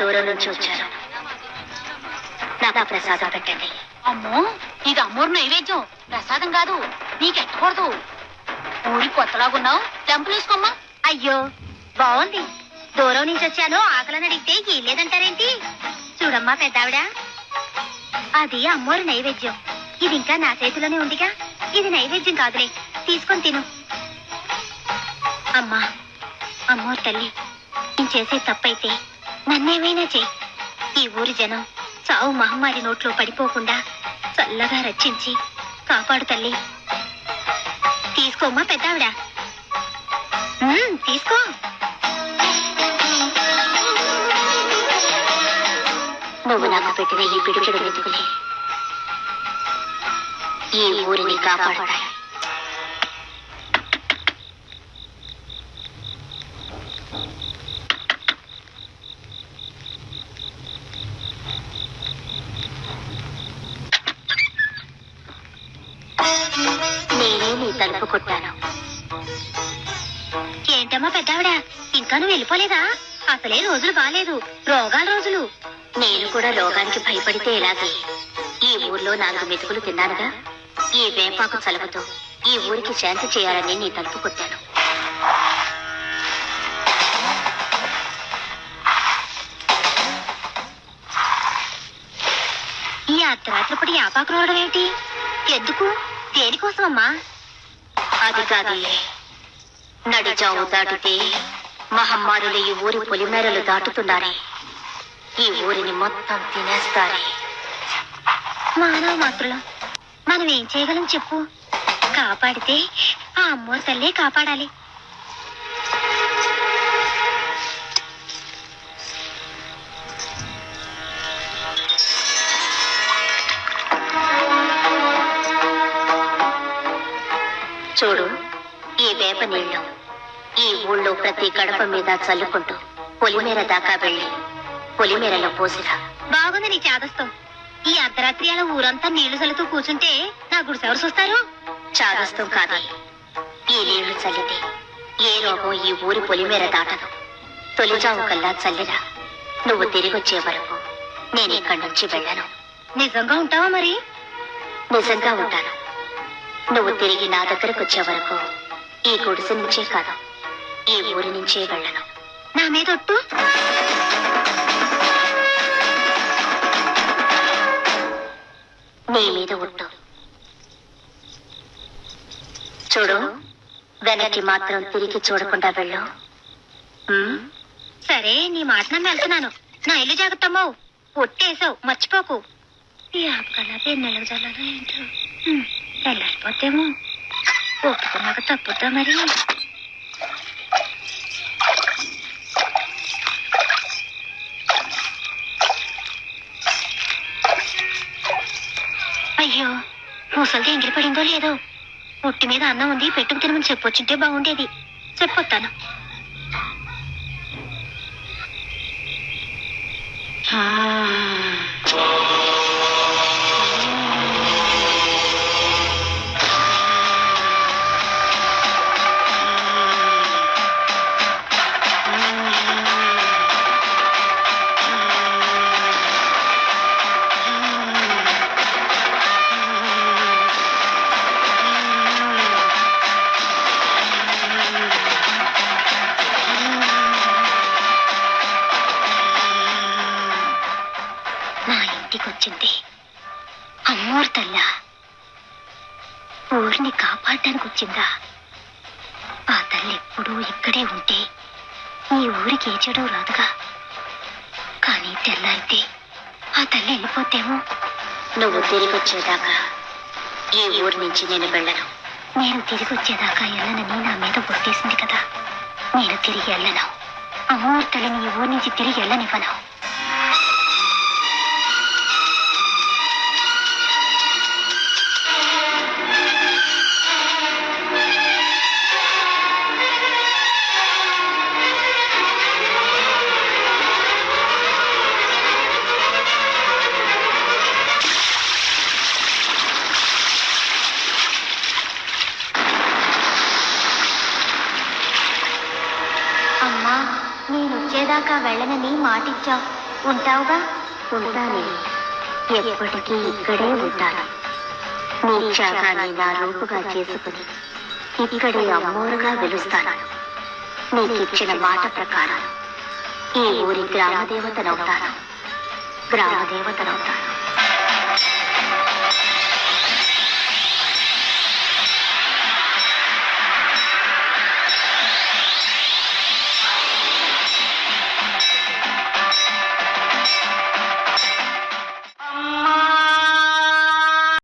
నుంచి వచ్చాను నాకు ప్రసాదం పెట్టండి. అమ్మో ఇది అమ్మోరు నైవేద్యం. ప్రసాదం కాదు నీకెట్టకూడదు ఊరి కొత్తలాగున్నావు టెంపుల్ వేసుకోమ్మా. అయ్యో బాగుంది. దూరం నుంచి వచ్చాను ఆకలని అడిగితే లేదంటారేంటి? చూడమ్మా పెద్దావిడ. అది అమ్మోరు నైవేద్యం. ఇది ఇంకా నా చేతిలోనే ఉందిగా. ఇది నైవేద్యం కాదులే తీసుకొని తిను. అమ్మా అమ్మోరు తల్లి నేను చేసే తప్పైతే నన్నేమైనా చెయ్యి. ఈ ఊరి జనం చావు మహమ్మారి నోట్లో పడిపోకుండా చల్లగా రక్షించి కాపాడు తల్లి. తీసుకోమ్మా పెద్దావిడ. తీసుకో. నువ్వు నాకు పెట్టిన ఈ పిడికిడు వెతుకులే ఈ ఊరిని కాపాడతాయి. నేనే నీ తలుపు కొట్టాను. ఏంటమ్మా పెద్దావిడ? ఇంకా నువ్వు వెళ్ళిపోలేదా? అసలే రోజులు బాలేదు. రోగాల రోజులు. నేను కూడా రోగానికి భయపడితే ఎలాగే? ఈ ఊర్లో నాలుగు మెతుకులు తిన్నానుగా? ఈ వేపాకు చలవతో ఈ ఊరికి శాంతి చేయాలని నీ తలుపు కొట్టాను. ఈ అర్ధరాత్రిపడి ఆపాకు రావడం ఏమిటి ఎందుకు? దేనికోసం అమ్మా అది కాదులే నడిచావు దాటితే మహమ్మారులు ఈ ఊరి పొలిమేరలు దాటుతున్నారే. ఈ ఊరిని మొత్తం తినేస్తారే. మానవ మాత్రులం మనం ఏం చేయగలం చెప్పు. కాపాడితే ఆ అమ్మోరు తల్లే కాపాడాలి. చూడు ఈ వేప నీళ్ళు ఈ ఊళ్ళో ప్రతి గడప మీద చల్లుకుంటూ పొలిమేర దాకా వెళ్ళి పొలిమేరలో పోసిరా. బాగుంది నీ చాదస్తం. ఈ అర్ధరాత్రి అలా ఊరంతా నీళ్ళు చల్లుతూ కూర్చుంటే నా గుడిసెవరు చూస్తారు? చాదస్తం కాదే. ఈ నీళ్ళు చల్లితే ఏ రోగం ఈ ఊరి పొలిమేర దాటదు. తొలిజావు కల్లా చల్లిరా. నువ్వు తిరిగొచ్చే వరకు నేను ఇక్కడి నుంచి వెళ్ళను. నిజంగా ఉంటావా మరి? నిజంగా ఉంటాను. నువ్వు తిరిగి నా దగ్గరకు వచ్చే వరకు ఈ గుడిసె నుంచే కాదు ఈ ఊరి నుంచే వెళ్ళను. నా మీద ఒట్టు. నీ మీద ఒట్టు. చూడు వెనక్కి మాత్రం తిరిగి చూడకుండా వెళ్ళు? సరే నీ మాట నన్ను వెళ్తున్నాను. నా ఇల్లు జాగ్రత్తమ్మో. ఒట్టేసావు మర్చిపోకు. ఈ ఆపకల్లా ఎన్నెలకు చల్లాలో ఏంటో. వెళ్ళకపోతేమో ఒప్పుకున్నాక తప్పుద్దా మరి అయ్యో ముసలిది ఎంగిలి పడిందో లేదో పుట్టి మీద అన్నం ఉంది పెట్టుకు తినమని చెప్పొచ్చుంటే బాగుండేది చెప్పొత్తాను ఆ తల్లా ఊరిని కాపాడటానికి వచ్చిందా ఆ తల్లి ఎప్పుడూ ఇక్కడే ఉంటే ఈ ఊరికి ఏ చెడు రాదుగా. కానీ తెల్లారితే ఆ తల్లి వెళ్ళిపోతేమో? నువ్వు తిరిగి వచ్చేదాకా ఈ ఊరి నుంచి నేను వెళ్ళను. నేను తిరిగి వచ్చేదాకా వెళ్ళనని నా మీద కొట్టేసింది కదా. నేను తిరిగి వెళ్ళను అమ్మూర్తలని ఈ ఊరి నుంచి తిరిగి వెళ్ళనివ్వను దాకా వెళ్ళనని మాటిచ్చావు. ఉంటావుగా? ఉంటానే. ఎప్పటికీ ఇక్కడే ఉంటాను. నీ త్యాగాన్ని నా రూపుగా చేసుకుని ఇక్కడే అమ్మోరుగా వెలుస్తాను నీకిచ్చిన మాట ప్రకారం ఈ ఊరి గ్రామదేవతనవుతాను. గ్రామదేవతనవుతాను.